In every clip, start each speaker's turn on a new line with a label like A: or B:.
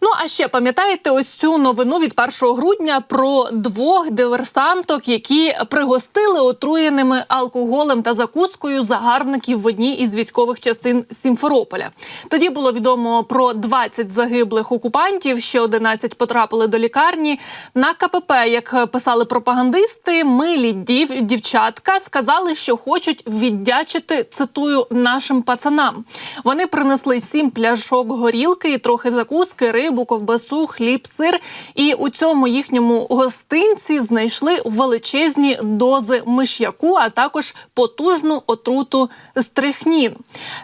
A: Ну а ще пам'ятаєте ось цю новину від 1 грудня про двох диверсанток, які пригостили отруєними алкоголем та закускою загарбників в одній із військових частин Сімферополя. Тоді було відомо про 20 загиблих окупантів, ще 11 потрапили до лікарні. На КПП, як писали пропагандисти, милі дів дівчатка сказали, що хочуть віддячити цитую нашим пацанам. Вони принесли сім пляшок горілки і трохи закуски, рибу, ковбасу, хліб, сир. І у цьому їхньому гостинці знайшли величезні дози миш'яку, а також потужну отруту стрихнін.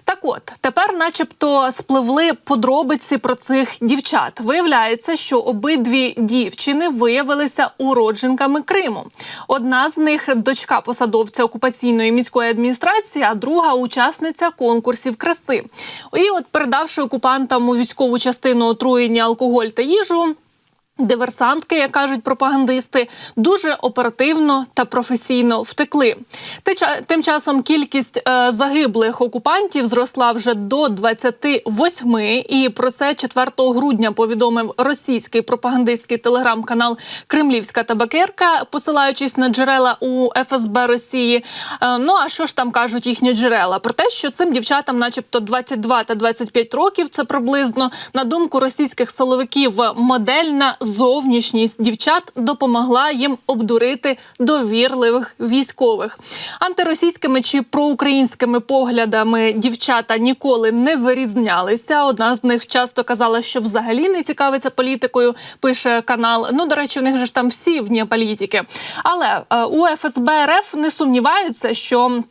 A: Так от тепер, начебто, спливли подробиці про цих дівчат. Виявляється, що обидві дівчини виявилися уродженками Криму. Одна з них дочка посадовця окупаційної міської адміністрації, а друга учасниця конкурсів краси. І от передавши окупантам у військову частину отруєння алкоголь та їжу. Диверсантки, як кажуть пропагандисти, дуже оперативно та професійно втекли. Тим часом кількість е, загиблих окупантів зросла вже до 28, і про це 4 грудня повідомив російський пропагандистський телеграм-канал Кремлівська табакерка, посилаючись на джерела у ФСБ Росії. Е, ну а що ж там кажуть їхні джерела? Про те, що цим дівчатам, начебто, 22 та 25 років, це приблизно на думку російських силовиків, модельна зовнішність дівчат допомогла їм обдурити довірливих військових. Антиросійськими чи проукраїнськими поглядами дівчата ніколи не вирізнялися. Одна з них часто казала, що взагалі не цікавиться політикою. Пише канал. Ну до речі, у них же ж там всі вні політики. Але е, у ФСБ РФ не сумніваються, що.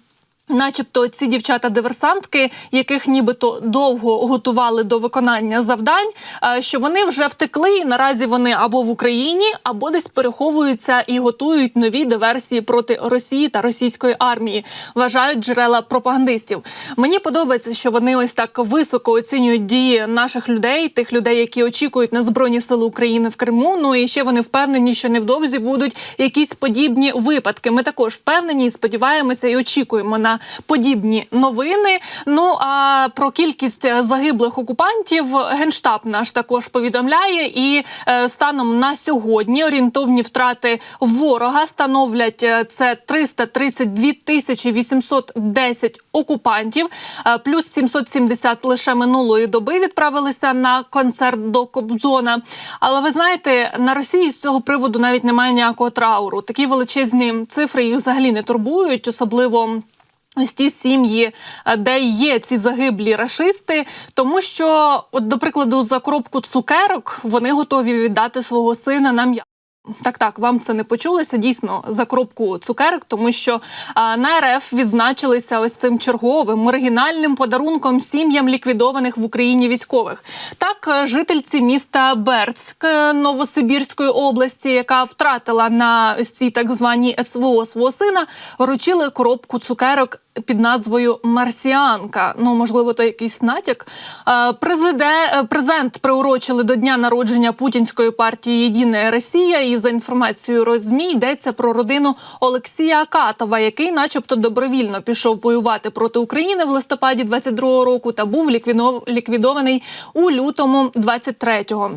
A: Начебто ці дівчата-диверсантки, яких нібито довго готували до виконання завдань, е, що вони вже втекли. і Наразі вони або в Україні, або десь переховуються і готують нові диверсії проти Росії та російської армії. Вважають джерела пропагандистів. Мені подобається, що вони ось так високо оцінюють дії наших людей, тих людей, які очікують на збройні сили України в Криму. Ну і ще вони впевнені, що невдовзі будуть якісь подібні випадки. Ми також впевнені і сподіваємося і очікуємо на подібні новини. Ну а про кількість е, загиблих окупантів генштаб наш також повідомляє. І е, станом на сьогодні орієнтовні втрати ворога становлять е, це 332 тисячі 810 окупантів, плюс 770 лише минулої доби відправилися на концерт до Кобзона. Але ви знаєте, на Росії з цього приводу навіть немає ніякого трауру. Такі величезні цифри їх взагалі не турбують, особливо. Ось ті сім'ї, е, де є ці загиблі рашисти, тому що, от, до прикладу, за коробку цукерок вони готові віддати свого сина на м'я. Так, так, вам це не почулося. Дійсно, за коробку цукерок, тому що а, на РФ відзначилися ось цим черговим оригінальним подарунком сім'ям ліквідованих в Україні військових. Так, е, жительці міста Бердськ е, Новосибірської області, яка втратила на ось цій так званій СВО свого сина, вручили коробку цукерок. Під назвою Марсіанка. Ну можливо, то якийсь натяк. Президе, е, презент приурочили до дня народження путінської партії Єдина Росія. І за інформацією Розмі йдеться про родину Олексія Акатова, який, начебто, добровільно пішов воювати проти України в листопаді 22-го року та був ліквідований у лютому 23-го.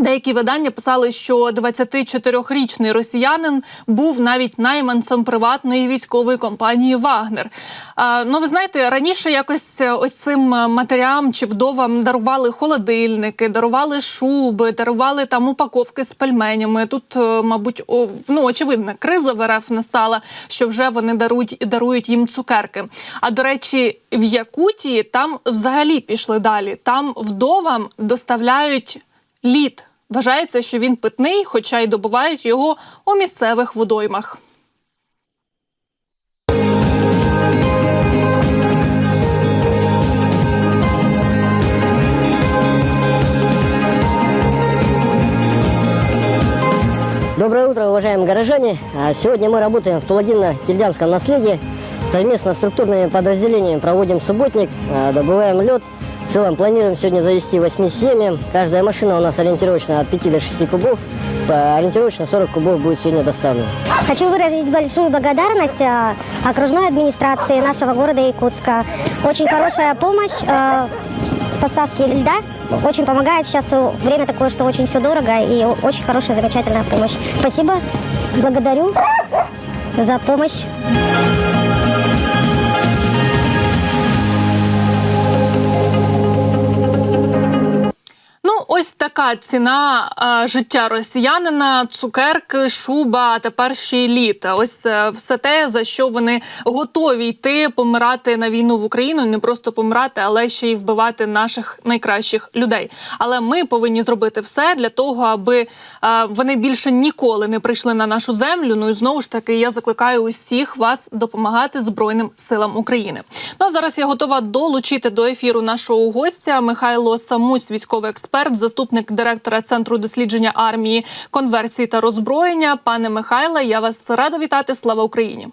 A: Деякі видання писали, що 24-річний росіянин був навіть найманцем приватної військової компанії Вагнер. А, ну, ви знаєте, раніше якось е, ось цим е, матерям чи вдовам дарували холодильники, дарували шуби, дарували там упаковки з пельменями. Тут, е, мабуть, о, ну очевидно, криза в РФ настала, що вже вони дарують дарують їм цукерки. А до речі, в Якутії там взагалі пішли далі. Там вдовам доставляють лід. Вважається, що він питний, хоча й добувають його у місцевих водоймах.
B: Доброе утро, уважаемые горожане. А, Сегодня мы работаем в Туладино-Кильдямском наследии. Совместно с структурными подразделениями проводим субботник, а, добываем лед. В целом планируем сегодня завести 8 семьям. Каждая машина у нас ориентировочно от 5 до 6 кубов. Ориентировочно 40 кубов будет сегодня доставлено.
C: Хочу выразить большую благодарность а, окружной администрации нашего города Якутска, Очень хорошая помощь, э, поставки льда. Очень помогает. Сейчас время такое, что очень все дорого и очень хорошая, замечательная помощь. Спасибо, благодарю за помощь.
A: Ось така ціна е, життя росіянина, цукерки, шуба, тепер ще й літ. Ось е, все те, за що вони готові йти помирати на війну в Україну, не просто помирати, але ще й вбивати наших найкращих людей. Але ми повинні зробити все для того, аби е, вони більше ніколи не прийшли на нашу землю. Ну і знову ж таки, я закликаю усіх вас допомагати Збройним силам України. Ну а зараз я готова долучити до ефіру нашого гостя Михайло Самусь, військовий експерт, заступник директора центру дослідження армії, конверсії та роззброєння. Пане Михайле, я вас рада вітати. Слава Україні!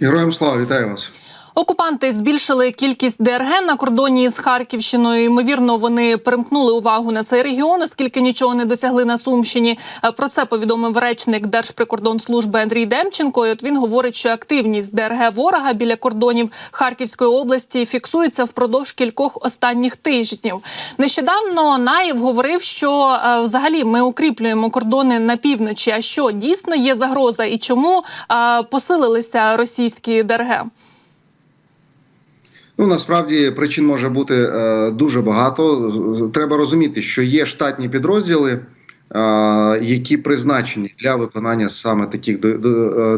D: Героям слава, вітаю вас.
A: Окупанти збільшили кількість ДРГ на кордоні з Харківщиною. Ймовірно, вони перемкнули увагу на цей регіон, оскільки нічого не досягли на Сумщині. Про це повідомив речник Держприкордонслужби Андрій Демченко. І от він говорить, що активність ДРГ ворога біля кордонів Харківської області фіксується впродовж кількох останніх тижнів. Нещодавно Наєв говорив, що е, взагалі ми укріплюємо кордони на півночі. А що дійсно є загроза, і чому е, посилилися російські ДРГ?
D: Ну насправді причин може бути е, дуже багато. Треба розуміти, що є штатні підрозділи, е, які призначені для виконання саме таких е,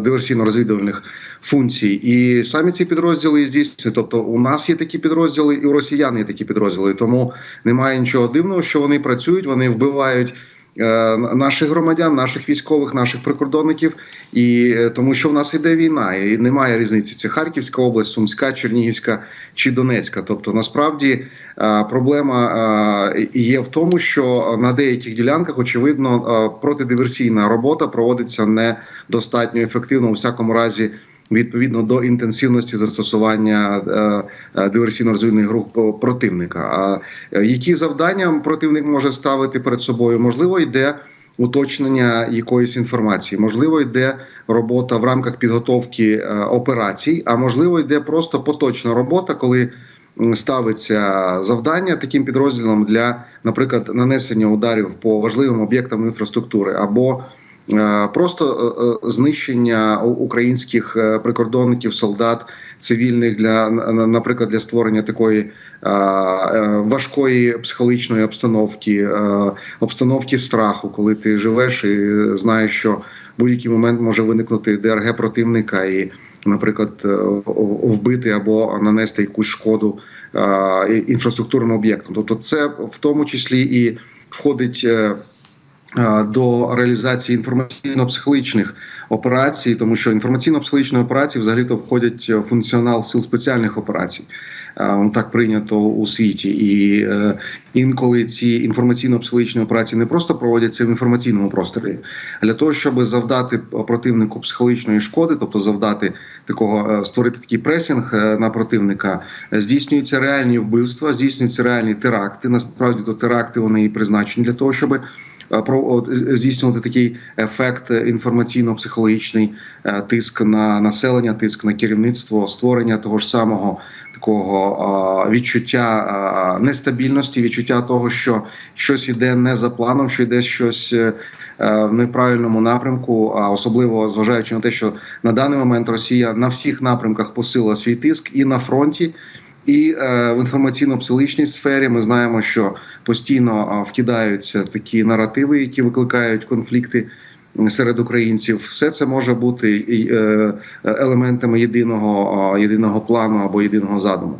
D: диверсійно-розвідувальних функцій. І самі ці підрозділи здійснюють. Тобто, у нас є такі підрозділи, і у росіян є такі підрозділи. Тому немає нічого дивного, що вони працюють, вони вбивають. Е, Наших громадян, наших військових, наших прикордонників, і е, тому, що в нас іде війна, і немає різниці. Це Харківська область, Сумська, Чернігівська чи Донецька. Тобто, насправді е, проблема є в тому, що на деяких ділянках очевидно протидиверсійна робота проводиться недостатньо ефективно у всякому разі. Відповідно до інтенсивності застосування е, е, диверсійно-розвідних груп противника. А е, які завдання противник може ставити перед собою? Можливо, йде уточнення якоїсь інформації, можливо, йде робота в рамках підготовки операцій, а можливо, йде просто поточна робота, коли ставиться завдання таким підрозділам для, наприклад, нанесення ударів по важливим об'єктам інфраструктури або Просто е, е, знищення українських е, прикордонників, солдат цивільних для на- на- наприклад, для створення такої е, е, важкої психологічної обстановки, е, обстановки страху, коли ти живеш і знаєш, що будь-який момент може виникнути ДРГ противника і, наприклад, е, вбити або нанести якусь шкоду е, інфраструктурним об'єктам. Тобто, це в тому числі і входить. Е, До реалізації інформаційно-психологічних операцій, тому що інформаційно-психологічні операції взагалі то входять в функціонал сил спеціальних операцій. Е, Так прийнято у світі, і е, інколи ці інформаційно-психологічні операції не просто проводяться в інформаційному просторі, а для того, щоб завдати противнику психологічної шкоди, тобто завдати такого створити такий пресінг на противника, здійснюються реальні вбивства, здійснюються реальні теракти. Насправді то теракти вони і призначені для того, щоб здійснювати такий ефект е, інформаційно-психологічний е, тиск на населення, тиск на керівництво, створення того ж самого такого відчуття нестабільності, відчуття того, що щось іде не за планом, що йде щось е, е, в неправильному напрямку, а особливо зважаючи на те, що на даний момент Росія на всіх напрямках посилила свій тиск і на фронті. І е, в інформаційно-психологічній сфері ми знаємо, що постійно а, вкидаються такі наративи, які викликають конфлікти серед українців. Все це може бути е, елементами єдиного, єдиного плану або єдиного задуму.